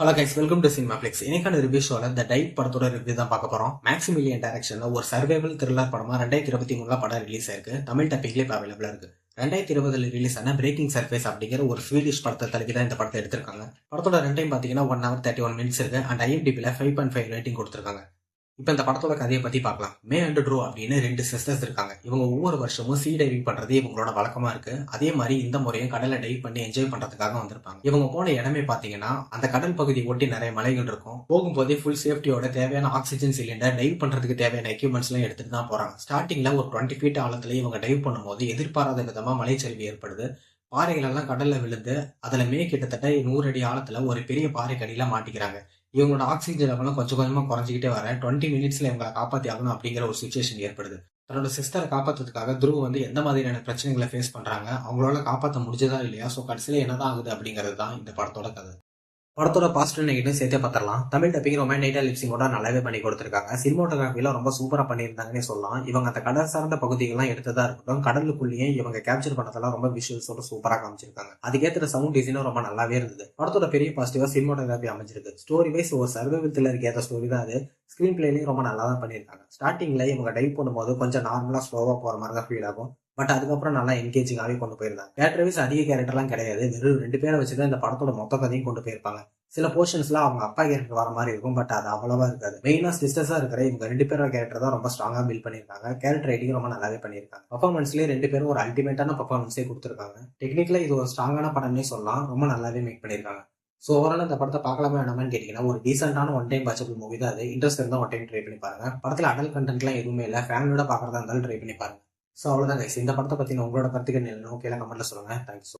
Hello guys welcome to cinema flix இன்னைக்கான review ஷோல த tight படத்தோட ரிவ்யூ தான் பார்க்க போறோம். மேக்ஸிமிலியன் டைரக்ஷன்ல ஒரு சர்வைவல் த்ரில்லர் படமா ரெண்டாயிரத்தி இருபத்தி மூணுல படம் ரிலீஸ் ஆயிருக்கு. தமிழ் டப்பிங்லேயே இப்போ அவைலபிளா இருக்கு. ரெண்டாயிரத்தி இருபதுல ரிலீஸ் ஆன பிரேக்கிங் சர்ஃபேஸ் அப்படிங்கிற ஒரு ஸ்வீடிஷ் படத்தை தழுவி தான் இந்த படத்தை எடுத்திருக்காங்க. படத்தோட ரெண்டையும் பார்த்தீங்கன்னா one hour thirty one minutes இருக்கு அண்ட் ஐஎம்டிபியில் ஃபைவ் பாயிண்ட் ஃபைவ் ரேட்டிங் கொடுத்துருக்காங்க. இப்போ இந்த படத்தோட கதையை பற்றி பார்க்கலாம். மே அண்ட் ட்ரூ அப்படின்னு ரெண்டு சிஸ்டர்ஸ் இருக்காங்க. இவங்க ஒவ்வொரு வருஷமும் சீ டைவிங் பண்ணுறது இவங்களோட வழக்கமாக இருக்கு. அதே மாதிரி இந்த முறையும் கடலை டைவ் பண்ணி என்ஜாய் பண்ணுறதுக்காக வந்திருப்பாங்க. இவங்க போன இடமே பார்த்தீங்கன்னா அந்த கடல் பகுதியை ஒட்டி நிறைய மலைகள் இருக்கும். போகும்போதே ஃபுல் சேஃப்டியோட தேவையான ஆக்சிஜன் சிலிண்டர் டைவ் பண்ணுறதுக்கு தேவையான எக்யூப்மெண்ட்ஸ்லாம் எடுத்துகிட்டு எடுத்துட்டு தான் போகிறாங்க ஸ்டார்டிங்கில் ஒரு டுவெண்ட்டி ஃபீட் ஆழத்துல இவங்க டைவ் பண்ணும்போது எதிர்பாராத விதமாக மலைச்சரிவு ஏற்படுது. பாறைகளெல்லாம் கடலில் விழுந்து அதில் மே கிட்டத்தட்ட நூறு அடி ஆழத்தில் ஒரு பெரிய பாறை கடியில் மாட்டிக்கிறாங்க. இவங்களோட ஆக்சிஜன் லெவலும் கொஞ்சம் கொஞ்சமா குறைஞ்சிக்கிட்டே வரேன் டுவெண்ட்டி மினிட்ஸ்ல இவங்களை காப்பாத்தி ஆகணும் அப்படிங்கிற ஒரு சுச்சுவேஷன் ஏற்படுது. தன்னோட சிஸ்டரை காப்பாத்துறதுக்காக துருவ வந்து எந்த மாதிரியான பிரச்சனைகளை ஃபேஸ் பண்றாங்க அவங்களால காப்பாற்ற முடிஞ்சதா இல்லையா? ஸோ கடைசியில என்னதான் ஆகுது அப்படிங்கிறது தான் இந்த படத்தோட கதை. படத்தோட பாசிட்டிவ் நெகட்டிவ் சேர்த்தே பார்த்துடலாம். தமிழ் டப்பிங் ரொமான்டிக்கா லிப்ஸிங்கோட நல்லாவே பண்ணி கொடுத்துருக்காங்க. சினிமோட்டோகிராஃபில ரொம்ப சூப்பரா பண்ணியிருந்தாங்கன்னே சொல்லலாம். இவங்க அந்த கடல் சார்ந்த பகுதிகள்லாம் எடுத்ததா இருக்கட்டும் கடலுக்குள்ளேயே இவங்க கேப்சர் பண்ணதெல்லாம் ரொம்ப விஷுவல்ஸோட சூப்பரா காமிச்சிருக்காங்க. அதுக்கேற்ற சவுண்ட் டிசைனும் ரொம்ப நல்லாவே இருந்தது. படத்தோட பெரிய பாசிட்டிவா சினிமோட்டோகிராஃபி அமைஞ்சிருக்கு. ஸ்டோரி வைஸ் ஒரு சர்வைவல் த்ரில்லருக்கு ஏற்ற ஸ்டோரி தான் அது. ஸ்க்ரீன் பிளேலையும் ரொம்ப நல்லா தான் பண்ணியிருக்காங்க. ஸ்டார்டிங்ல இவங்க டைப் பண்ணும்போது கொஞ்சம் நார்மலா ஸ்லோவா போற மாதிரி தான் ஃபீல் ஆகும். பட் அதுக்கப்புறம் நல்லா என்கேஜிங்காகவே கொண்டு போயிருந்தாங்க. கேரக்டர் அதிக கேரக்டர்லாம் கிடையாது. வெறும் ரெண்டு பேரை வச்சு தான் இந்த படத்தோட மொத்த கதையும் கொண்டு போயிருப்பாங்க. சில போர்ஷன்ஸ்ல அவங்க அப்பா கேரக்டர் வர மாதிரி இருக்கும் பட் அது அவ்வளவா இருக்காது. மெயினா சிஸ்டர்ஸா இருக்கிற இவங்க ரெண்டு பேரோட கேரக்டர் தான் ரொம்ப ஸ்ட்ராங்கா பில்ட் பண்ணியிருக்காங்க. கேரக்டர் ரைட்டிங் ரொம்ப நல்லாவே பண்ணியிருக்காங்க. பர்ஃபார்மன்ஸ்லேயே ரெண்டு பேரும் ஒரு அல்டிமேட்டான பர்ஃபார்மன்ஸே கொடுத்துருக்காங்க. டெக்னிக்கலா இது ஒரு ஸ்ட்ராங்கான படம்னே சொல்லலாம். ரொம்ப நல்லாவே மேக் பண்ணியிருக்காங்க. ஸோ ஓவரால் இந்த படத்தை பார்க்கலாமா வேணாமான்னு கேட்டிங்கன்னா ஒரு டீசென்டான ஒன் டைம் வாட்சபிள் மூவி தான் அது. இன்ட்ரெஸ்ட் இருந்தால் ஒன் டைம் ட்ரை பண்ணி பாருங்க. படத்தில் அடல் கண்டென்ட்லாம் எதுவுமே இல்லை. ஃபேமிலியோட பார்க்குறதா இருந்தாலும் ட்ரை பண்ணி பாருங்க. ஸோ அவ்வளோதான் கைஸ் இந்த படத்தை பற்றின உங்களோட கருத்துக்கள் என்ன? ஓகேலாம் கமெண்ட்டில் சொல்லுங்க. தேங்க்ஸ்